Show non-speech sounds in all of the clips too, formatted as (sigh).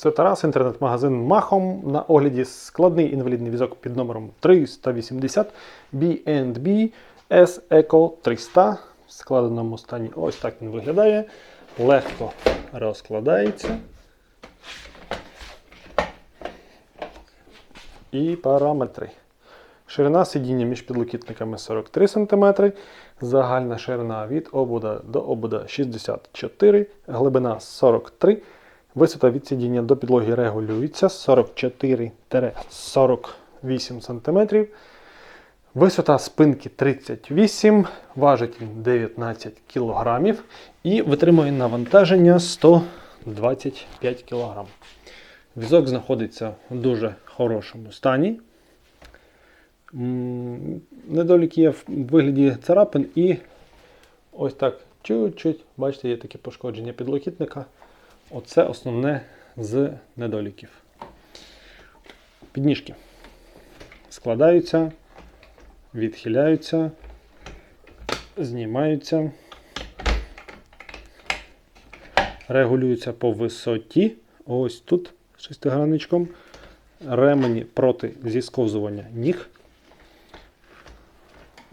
Це Тарас, інтернет-магазин Махом. На огляді складний інвалідний візок під номером 380 B&B S Eco 300. В складеному стані ось так він виглядає. Легко розкладається. І параметри. Ширина сидіння між підлокітниками 43 см, загальна ширина від обуда до обуда 64 глибина 43 Висота від сидіння до підлоги регулюється 44-48 см. Висота спинки 38, важить він 19 кг і витримує навантаження 125 кг. Візок знаходиться в дуже хорошому стані. М, Недоліки є в вигляді царапин і ось так чуть-чуть, бачите, є таке пошкодження підлокітника. Оце основне з недоліків. Підніжки складаються, відхиляються, знімаються, регулюються по висоті. Ось тут шестиграничком. Ремені проти зісковзування ніг.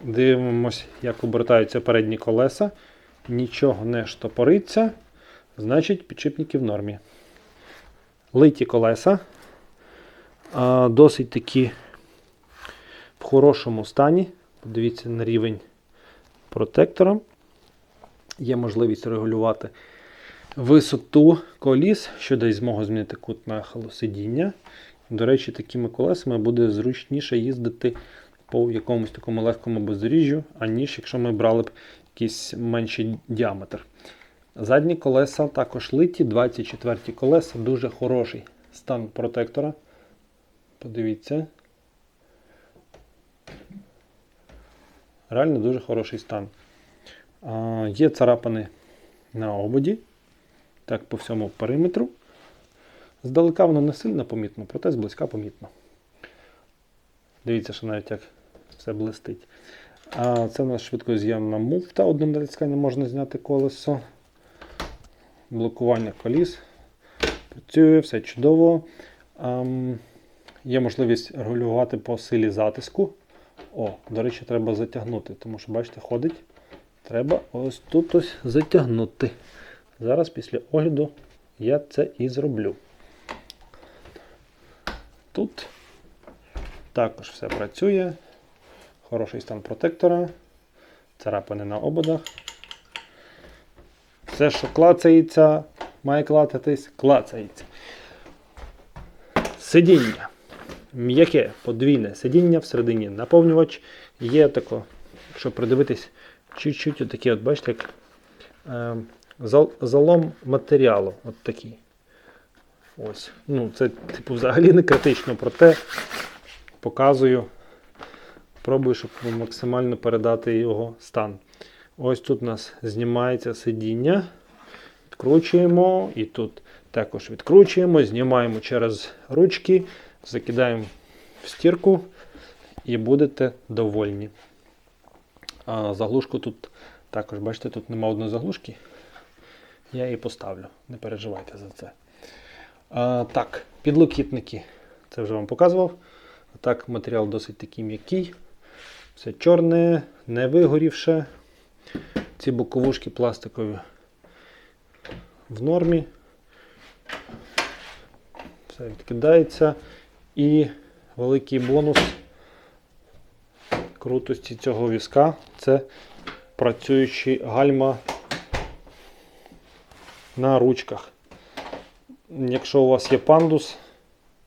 Дивимось, як обертаються передні колеса. Нічого не штопориться. Значить, підшипники в нормі. Литі колеса. Досить такі в хорошому стані. Подивіться на рівень протектора. Є можливість регулювати висоту коліс, що дасть змогу змінити кут нахилу сидіння. До речі, такими колесами буде зручніше їздити по якомусь такому легкому бездоріжжю, аніж якщо ми брали б якийсь менший діаметр. Задні колеса також литі, 24 колеса, дуже хороший стан протектора. Подивіться. Реально дуже хороший стан. А, Є царапини на ободі, так по всьому периметру. Здалека воно не сильно помітно, проте зблизька помітно. Дивіться, що навіть як все блистить. А Це у нас швидкоз'ємна муфта, одним натисканням можна зняти колесо. Блокування коліс. Працює, все чудово. Ем, є можливість регулювати по силі затиску. О, до речі, треба затягнути, тому що, бачите, ходить. Треба ось тут ось затягнути. Зараз після огляду я це і зроблю. Тут також все працює. Хороший стан протектора. Царапини на ободах. Все, що клацається, має клацатись, клацається. Сидіння. М'яке подвійне сидіння всередині наповнювач. Є тако, якщо придивитись, чуть-чуть отакі, от бачите, як е, зал- залом матеріалу. От такий. Ось. Ну, це, типу, взагалі не критично, проте показую. Пробую, щоб максимально передати його стан. Ось тут у нас знімається сидіння. Відкручуємо і тут також відкручуємо, знімаємо через ручки, закидаємо в стірку і будете довольні. А заглушку тут також, бачите, тут нема одної заглушки. Я її поставлю, не переживайте за це. А, так, підлокітники. Це вже вам показував. Так, матеріал досить такий м'який. Все чорне, не вигорівше. Ці боковушки пластикові в нормі. Все відкидається. І великий бонус крутості цього візка це працюючі гальма на ручках. Якщо у вас є пандус,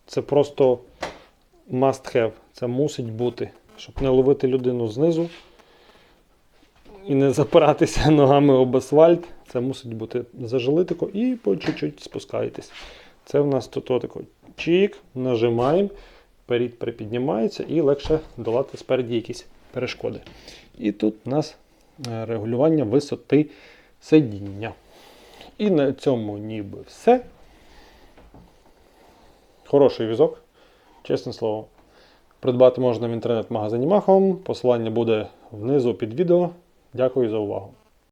це просто must have. Це мусить бути, щоб не ловити людину знизу і не запиратися (laughs) ногами об асфальт. Це мусить бути зажелитико і по чуть-чуть спускаєтесь. Це в нас тут отако чік, нажимаємо, перед припіднімається і легше долати спереді якісь перешкоди. І тут у нас е, регулювання висоти сидіння. І на цьому ніби все. Хороший візок, чесне слово. Придбати можна в інтернет-магазині Махом. Посилання буде внизу під відео. Дякую за увагу.